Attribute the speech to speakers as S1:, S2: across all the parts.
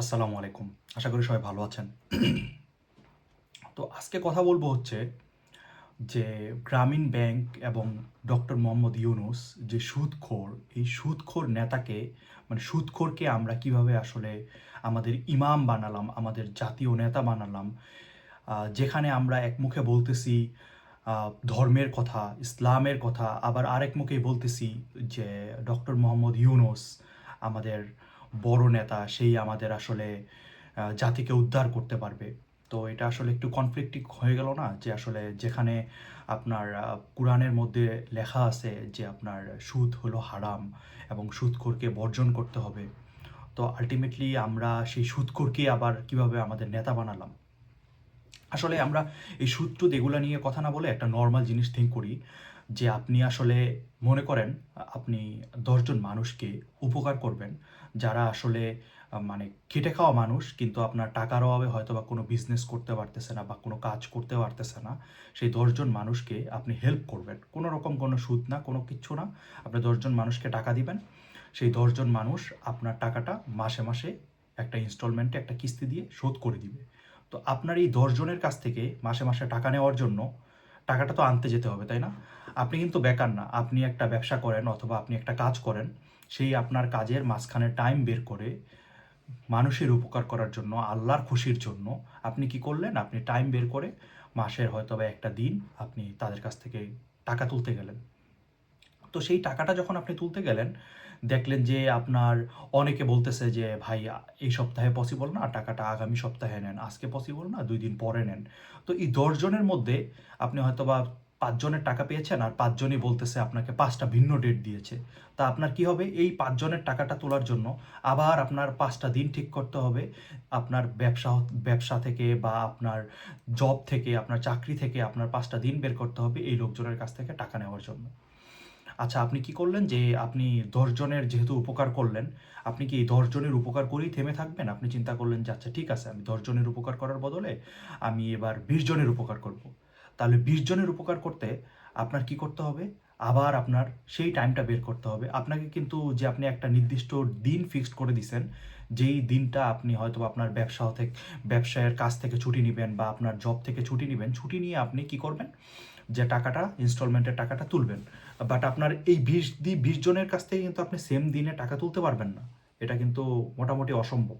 S1: আসসালামু আলাইকুম। আশা করি সবাই ভালো আছেন। তো আজকে কথা বলব হচ্ছে যে গ্রামীণ ব্যাংক এবং ডক্টর মোহাম্মদ ইউনুস যে সুদখোর, এই সুদখোর নেতাকে মানে সুদখোরকে আমরা কীভাবে আসলে আমাদের ইমাম বানালাম, আমাদের জাতীয় নেতা বানালাম যেখানে আমরা এক মুখে বলতেছি ধর্মের কথা, ইসলামের কথা, আবার আরেক মুখে বলতেছি যে ডক্টর মোহাম্মদ ইউনুস আমাদের বড় নেতা, সেই আমাদের আসলে জাতিকে উদ্ধার করতে পারবে। তো এটা আসলে একটু কনফ্লিক্টিং হয়ে গেল না? যে আসলে যেখানে আপনার কোরআনের মধ্যে লেখা আছে যে আপনার সুদ হলো হারাম এবং সুদখোরকে বর্জন করতে হবে। তো আলটিমেটলি আমরা সেই সুদখোরকে আবার কীভাবে আমাদের নেতা বানালাম? আসলে আমরা এই সুদ টুদ এগুলো নিয়ে কথা না বলে একটা নর্মাল জিনিস থিঙ্ক করি। যে আপনি আসলে মনে করেন, আপনি দশজন মানুষকে উপকার করবেন। যারা আসলে মানে খেটে খাওয়া মানুষ, কিন্তু আপনার টাকার অভাবে হয়তো বা কোনো বিজনেস করতে পারতেছে না বা কোনো কাজ করতে পারতেছে না, সেই দশজন মানুষকে আপনি হেল্প করবেন। কোনো রকম কোনো সুদ না, কোনো কিচ্ছু না। আপনি দশজন মানুষকে টাকা দিবেন। সেই দশজন মানুষ আপনার টাকাটা মাসে মাসে একটা ইনস্টলমেন্টে একটা কিস্তি দিয়ে শোধ করে দিবে। তো আপনার এই দশজনের কাছ থেকে মাসে মাসে টাকা নেওয়ার জন্য টাকাটা তো আনতে যেতে হবে, তাই না? আপনি কিন্তু বেকার না, আপনি একটা ব্যবসা করেন অথবা আপনি একটা কাজ করেন, সেই আপনার কাজের মাঝখানে টাইম বের করে মানুষের উপকার করার জন্য, আল্লাহর খুশির জন্য আপনি কি করলেন? আপনি টাইম বের করে মাসের হয়তো বা একটা দিন আপনি তাদের কাছ থেকে টাকা তুলতে গেলেন। তো সেই টাকাটা যখন আপনি তুলতে গেলেন দেখলেন যে আপনার অনেকে বলতেছে যে, ভাই, এই সপ্তাহে পসিবল না? টাকাটা আগামী সপ্তাহে নেন, আজকে পসিবল না? দুই দিন পরে নেন। তো এই দশজনের মধ্যে আপনি হয়তো বা পাঁচজনের টাকা পেয়েছেন আর পাঁচজনই বলতেছে আপনাকে পাঁচটা ভিন্ন ডেট দিয়েছে। তা আপনার কি হবে? এই পাঁচজনের টাকাটা তোলার জন্য আবার আপনার পাঁচটা দিন ঠিক করতে হবে। আপনার ব্যবসা ব্যবসা থেকে বা আপনার জব থেকে, আপনার চাকরি থেকে আপনার পাঁচটা দিন বের করতে হবে এই লোকজনের কাছ থেকে টাকা নেওয়ার জন্য। আচ্ছা আপনি কি করলেন যে আপনি দশজনের যেহেতু উপকার করলেন, আপনি কি দশজনের উপকার করেই থেমে থাকবেন? আপনি চিন্তা করলেন যে আচ্ছা ঠিক আছে, আমি দশজনের উপকার করার বদলে আমি এবার বিশ জনের উপকার করব। তাহলে বিশ জনের উপকার করতে আপনার কি করতে হবে? আবার আপনার সেই টাইমটা বের করতে হবে। আপনাকে কিন্তু যে আপনি একটা নির্দিষ্ট দিন ফিক্সড করে দিছেন, যেই দিনটা আপনি হয়তো আপনার ব্যবসা থেকে, ব্যবসায়ের কাজ থেকে ছুটি নেবেন বা আপনার জব থেকে ছুটি নেবেন, ছুটি নিয়ে আপনি কি করবেন? যে টাকাটা ইনস্টলমেন্টের টাকাটা তুলবেন। বাট আপনার এই বিশ দি, বিশ জনের কাছ থেকে কিন্তু আপনি সেম দিনে টাকা তুলতে পারবেন না। এটা কিন্তু মোটামুটি অসম্ভব।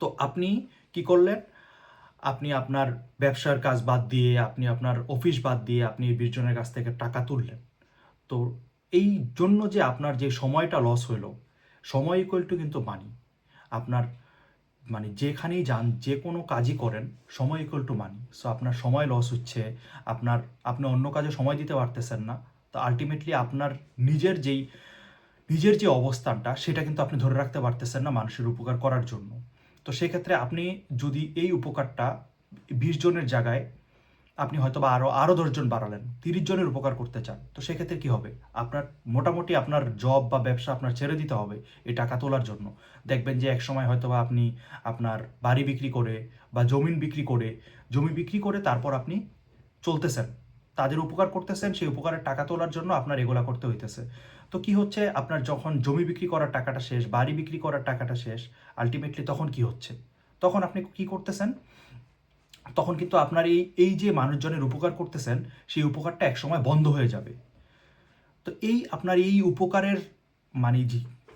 S1: তো আপনি কি করলেন? আপনি আপনার ব্যবসার কাজ বাদ দিয়ে, আপনি আপনার অফিস বাদ দিয়ে আপনি বিশ জনের কাছ থেকে টাকা তুললেন। তো এই জন্য যে আপনার যে সময়টা লস হইল সময় ইকুয়াল টু কিন্তু মানি আপনার মানে যেখানেই যান, যে কোনো কাজই করেন, সময় ইকুয়াল টু মানি সো আপনার সময় লস হচ্ছে, আপনার, আপনি অন্য কাজে সময় দিতে পারতেছেন না, তো আলটিমেটলি আপনার নিজের যেই, নিজের যে অবস্থানটা, সেটা কিন্তু আপনি ধরে রাখতে পারতেছেন না মানুষের উপকার করার জন্য। তো সেক্ষেত্রে আপনি যদি এই উপকারটা বিশ জনের জায়গায় আপনি হয়তো বা আরও আরও দশজন বাড়ালেন, তিরিশ জনের উপকার করতে চান, তো সেক্ষেত্রে কি হবে? আপনার, মোটামুটি আপনার জব বা ব্যবসা আপনার ছেড়ে দিতে হবে এই টাকা তোলার জন্য। দেখবেন যে এক সময় হয়তো বা আপনি আপনার বাড়ি বিক্রি করে বা জমিন বিক্রি করে, জমি বিক্রি করে তারপর আপনি চলতেছেন। তাদের উপকার করতেছেন, সেই উপকারের টাকা তোলার জন্য আপনার এগুলা করতে হইতেছে। তো কি হচ্ছে? আপনার যখন জমি বিক্রি করার টাকাটা শেষ, বাড়ি বিক্রি করার টাকাটা শেষ আলটিমেটলি তখন কি হচ্ছে? তখন আপনি কি করতেছেন? তখন কিন্তু আপনার এই এই যে মানুষজনের উপকার করতেছেন, সেই উপকারটা একসময় বন্ধ হয়ে যাবে। তো এই আপনার এই উপকারের মানে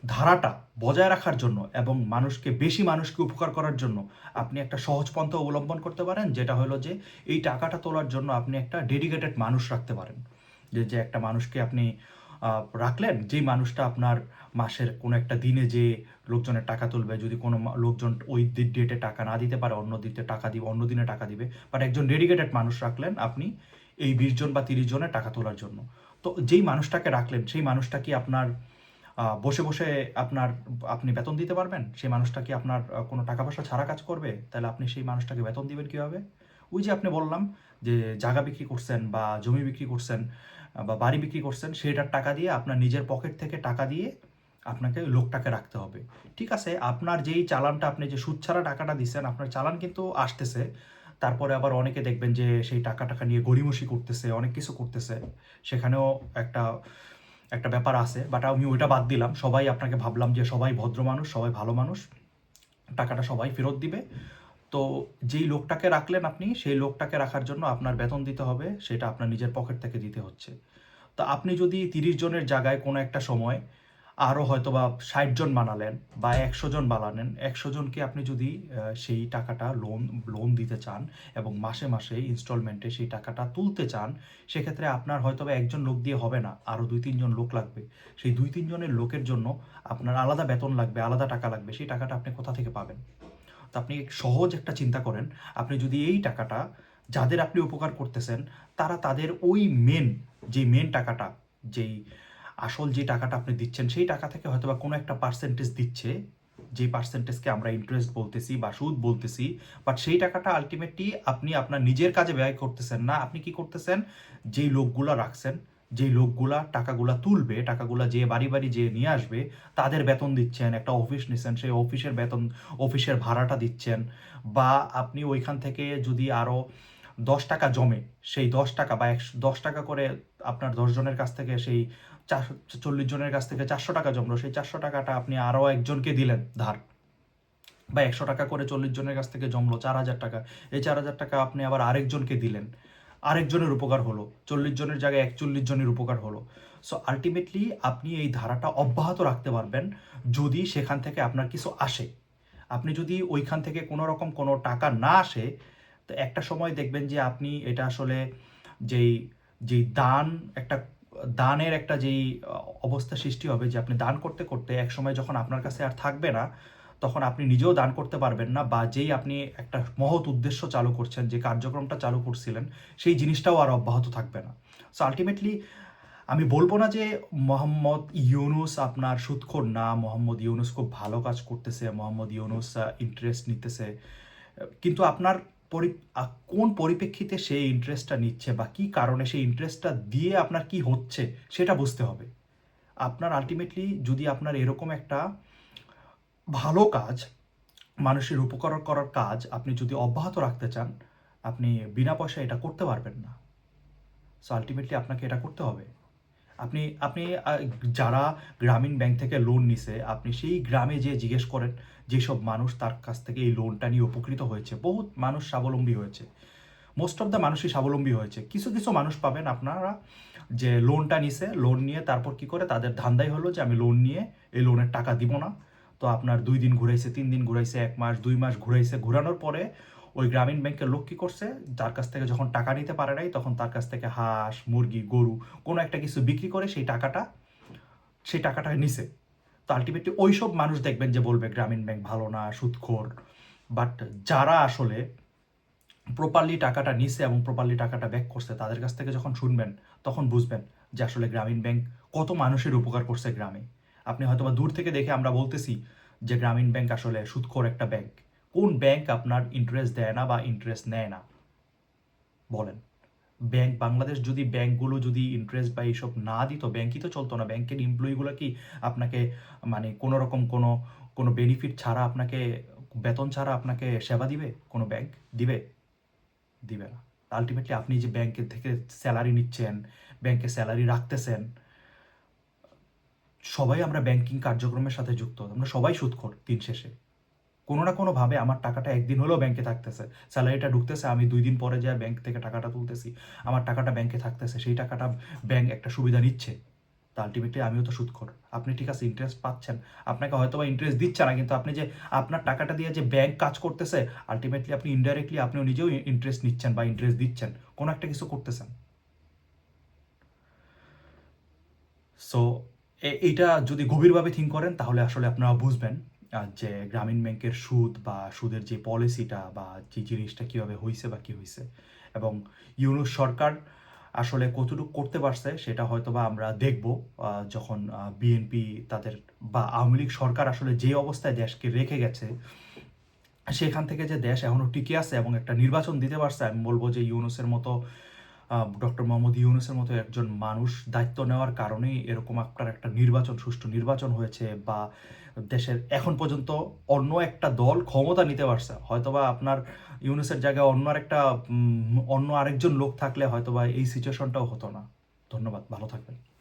S1: ধারাটা বজায় রাখার জন্য এবং মানুষকে, বেশি মানুষকে উপকার করার জন্য আপনি একটা সহজ পন্থা অবলম্বন করতে পারেন, যেটা হলো যে এই টাকাটা তোলার জন্য আপনি একটা ডেডিকেটেড মানুষ রাখতে পারেন। যে যে একটা মানুষকে আপনি রাখলেন? যেই মানুষটা আপনার মাসের কোনো একটা দিনে যে লোকজনের টাকা তুলবে, যদি কোনো লোকজন ওই ডেটে টাকা না দিতে পারে, অন্য দিতে টাকা দিবে, অন্য দিনে টাকা দিবে বাট একজন ডেডিকেটেড মানুষ রাখলেন আপনি এই বিশ জন বা তিরিশ জনের টাকা তোলার জন্য। তো যেই মানুষটাকে রাখলেন, সেই মানুষটা কি আপনার বসে বসে আপনার, আপনি বেতন দিতে পারবেন? সেই মানুষটা কি আপনার কোনো টাকা পয়সা ছাড়া কাজ করবে? তাহলে আপনি সেই মানুষটাকে বেতন দিবেন কীভাবে? ওই যে আপনি বললাম যে জায়গা বিক্রি করছেন বা জমি বিক্রি করছেন বা বাড়ি বিক্রি করছেন সেটার টাকা দিয়ে আপনার নিজের পকেট থেকে টাকা দিয়ে আপনাকে লোকটাকে রাখতে হবে। ঠিক আছে, আপনার যেই চালানটা আপনি যে সুদ ছাড়া টাকাটা দিচ্ছেন, আপনার চালান কিন্তু আসতেছে। তারপরে আবার অনেকে দেখবেন যে সেই টাকা টাকা নিয়ে গড়িমসি করতেছে, অনেক কিছু করতেছে। সেখানেও একটা একটা ব্যাপার আছে বাট আমি ওইটা বাদ দিলাম। সবাই আপনাকে ভাবলাম যে সবাই ভদ্র মানুষ, সবাই ভালো মানুষ। টাকাটা সবাই ফেরত দিবে। তো যেই লোকটাকে রাখলেন আপনি, সেই লোকটাকে রাখার জন্য আপনার বেতন দিতে হবে, সেটা আপনার নিজের পকেট থেকে দিতে হচ্ছে। তো আপনি যদি তিরিশ জনের জায়গায় কোনো একটা সময় আরও হয়তো বা ষাট জন বানালেন বা একশো জন বানালেন, একশো জনকে আপনি যদি সেই টাকাটা লোন লোন দিতে চান এবং মাসে মাসে ইনস্টলমেন্টে সেই টাকাটা তুলতে চান, সেক্ষেত্রে আপনার হয়তো বা একজন লোক দিয়ে হবে না আরও দুই তিনজন লোক লাগবে। সেই দুই তিনজনের লোকের জন্য আপনার আলাদা বেতন লাগবে, আলাদা টাকা লাগবে, সেই টাকাটা আপনি কোথা থেকে পাবেন? তো আপনি সহজ একটা চিন্তা করেন, আপনি যদি এই টাকাটা যাদের আপনি উপকার করতেছেন, তারা তাদের ওই মেন যে মেন টাকাটা, যেই আসল যে টাকাটা আপনি দিচ্ছেন, সেই টাকা থেকে হয়তো বা কোনো একটা পার্সেন্টেজ দিচ্ছে যে পার্সেন্টেজকে আমরা ইন্টারেস্ট বলতেছি বা সুদ বলতেছি বাট সেই টাকাটা আলটিমেটলি আপনি আপনার নিজের কাজে ব্যয় করতেছেন না, আপনি কি করতেছেন? যেই লোকগুলো রাখছেন যেই লোকগুলা টাকাগুলা তুলবে, টাকাগুলা যে বাড়ি বাড়ি যে নিয়ে আসবে, তাদের বেতন দিচ্ছেন, একটা অফিস নিচ্ছেন, সেই অফিসের বেতন, অফিসের ভাড়াটা দিচ্ছেন। বা আপনি ওইখান থেকে যদি আরও দশ টাকা জমে, সেই দশ টাকা বা একশো, দশ টাকা করে আপনার জনের কাছ থেকে সেই চারশো, চল্লিশ জনের কাছ থেকে চারশো টাকা জমলো, সেই চারশো টাকাটা আপনি আরও একজনকে দিলেন ধার। বা একশো টাকা করে চল্লিশ জনের কাছ থেকে জমলো, চার হাজার টাকা, এই চার হাজার টাকা আপনি আবার আরেকজনকে দিলেন। আরেকজনের উপকার হলো, চল্লিশ জনের জায়গায় একচল্লিশ জনের উপকার হলো। সো আলটিমেটলি আপনি এই ধারাটা অব্যাহত রাখতে পারবেন যদি সেখান থেকে আপনার কিছু আসে। আপনি যদি ওইখান থেকে কোনো রকম কোনো টাকা না আসে, তো একটা সময় দেখবেন যে আপনি এটা আসলে যেই যেই দান, একটা দানের একটা যেই, অবস্থা সৃষ্টি হবে যে আপনি দান করতে করতে এক সময় যখন আপনার কাছে আর থাকবে না তখন আপনি নিজেও দান করতে পারবেন না বা যেই আপনি একটা মহৎ উদ্দেশ্য চালু করছেন, যে কার্যক্রমটা চালু করছিলেন, সেই জিনিসটাও আর অব্যাহত থাকবে না। সো আলটিমেটলি আমি বলব না যে মোহাম্মদ ইউনুস আপনার সুৎখোর না, মোহাম্মদ ইউনুস খুব ভালো কাজ করতেছে, মোহাম্মদ ইউনুস ইন্টারেস্ট নিতেছে। কিন্তু আপনার পরি কোন পরিপ্রেক্ষিতে সেই ইন্টারেস্টটা নিচ্ছে বা কি কারণে সেই ইন্টারেস্টটা দিয়ে আপনার কি হচ্ছে, সেটা বুঝতে হবে। আপনার আলটিমেটলি যদি আপনার এরকম একটা ভালো কাজ, মানুষের উপকার করার কাজ আপনি যদি অব্যাহত রাখতে চান, আপনি বিনা পয়সায় এটা করতে পারবেন না। সো আলটিমেটলি আপনাকে এটা করতে হবে। আপনি আপনি যারা গ্রামীণ ব্যাংক থেকে লোন নিছে, আপনি সেই গ্রামে যে জিজ্ঞেস করেন, যেসব মানুষ তার কাছ থেকে এই লোনটা নিয়ে উপকৃত হয়েছে, বহুত মানুষ স্বাবলম্বী হয়েছে। মোস্ট অফ দ্য মানুষই স্বাবলম্বী হয়েছে। কিছু কিছু মানুষ পাবেন আপনারা যে লোনটা নিছে লোন নিয়ে তারপর কি করে তাদের ধান্দাই হলো যে আমি লোন নিয়ে এই লোনের টাকা দিব না। তো আপনার দুই দিন ঘুরাইছে, তিন দিন ঘুরাইছে, এক মাস, দুই মাস ঘুরাইছে। ঘুরানোর পরে ওই গ্রামীণ ব্যাংকের লোক কি করছে? যার কাছ থেকে যখন টাকা নিতে পারে নাই, তখন তার কাছ থেকে হাঁস, মুরগি, গরু, কোনো একটা কিছু বিক্রি করে সেই টাকাটা সেই টাকাটা নিছে। তো আলটিমেটলি ওইসব মানুষ দেখবেন যে বলবে, গ্রামীণ ব্যাংক ভালো না, সুদখোর। বাট যারা আসলে প্রপারলি টাকাটা নিছে এবং প্রপারলি টাকাটা ব্যাক করছে, তাদের কাছ থেকে যখন শুনবেন, তখন বুঝবেন যে আসলে গ্রামীণ ব্যাংক কত মানুষের উপকার করছে গ্রামে। আপনি হয়তোবা দূর থেকে দেখে আমরা বলতেছি যে গ্রামীণ ব্যাংক আসলে সুদখোর একটা ব্যাংক। কোন ব্যাংক আপনার ইন্টারেস্ট দেয় না বা ইন্টারেস্ট নেয় না? বলেন। ব্যাংক, বাংলাদেশ যদি ব্যাংকগুলো যদি ইন্টারেস্ট বা এইসব না দিত, ব্যাংকই তো চলতো না। ব্যাংকের এমপ্লয়িগুলো কি আপনাকে মানে কোনো রকম কোনো কোনো বেনিফিট ছাড়া আপনাকে, বেতন ছাড়া আপনাকে সেবা দিবে? কোনো ব্যাংক? দিবে? দিবে না। আলটিমেটলি আপনি যে ব্যাংকের থেকে স্যালারি নিচ্ছেন, ব্যাংকে স্যালারি রাখতেছেন সবাই আমরা ব্যাংকিং কার্যক্রমের সাথে যুক্ত, আমরা সবাই সুদখোর দিন শেষে। কোনো না কোনোভাবে আমার টাকাটা একদিন হলেও ব্যাংকে থাকতেছে। স্যালারিটা ঢুকতেছে, আমি দুই দিন পরে যায় ব্যাংক থেকে টাকাটা তুলতেছি। আমার টাকাটা ব্যাংকে থাকতেছে, সেই টাকাটা ব্যাংক একটা সুবিধা নিচ্ছে। তা আলটিমেটলি আমিও তো সুদখোর আপনি ঠিক আছে ইন্টারেস্ট পাচ্ছেন। আপনাকে হয়তো বা ইন্টারেস্ট দিচ্ছে না, কিন্তু আপনি যে আপনার টাকাটা দিয়ে যে ব্যাংক কাজ করতেছে আলটিমেটলি আপনি ইনডাইরেক্টলি আপনিও নিজেও ইন্টারেস্ট নিচ্ছেন বা ইন্টারেস্ট দিচ্ছেন। কোনো একটা কিছু করতেছেন। সো এইটা যদি গভীরভাবে থিঙ্ক করেন, তাহলে আসলে আপনারা বুঝবেন যে গ্রামীণ ব্যাংকের সুদ বা সুদের যে পলিসিটা বা যে জিনিসটা কীভাবে হয়েছে বা কী হয়েছে এবং ইউনুস সরকার আসলে কতটুকু করতে পারছে, সেটা হয়তো বা আমরা দেখব যখন বিএনপি তাদের বা আওয়ামী লীগ সরকার আসলে যে অবস্থায় দেশকে রেখে গেছে, সেখান থেকে যে দেশ এখনও টিকে আছে এবং একটা নির্বাচন দিতে পারছে, আমি বলব যে ইউনুসের মতো ডক্টর মোহাম্মদ ইউনুসের মতো একজন মানুষ দায়িত্ব নেওয়ার কারণেই এরকম আপনার একটা নির্বাচন সুষ্ঠু নির্বাচন হয়েছে বা দেশের এখন পর্যন্ত অন্য একটা দল ক্ষমতা নিতে পারছে। হয়তোবা আপনার ইউনুসের জায়গায় অন্য উম, অন্য আরেকজন লোক থাকলে হয়তোবা এই সিচুয়েশনটাও হতো না। ধন্যবাদ ভালো থাকবেন।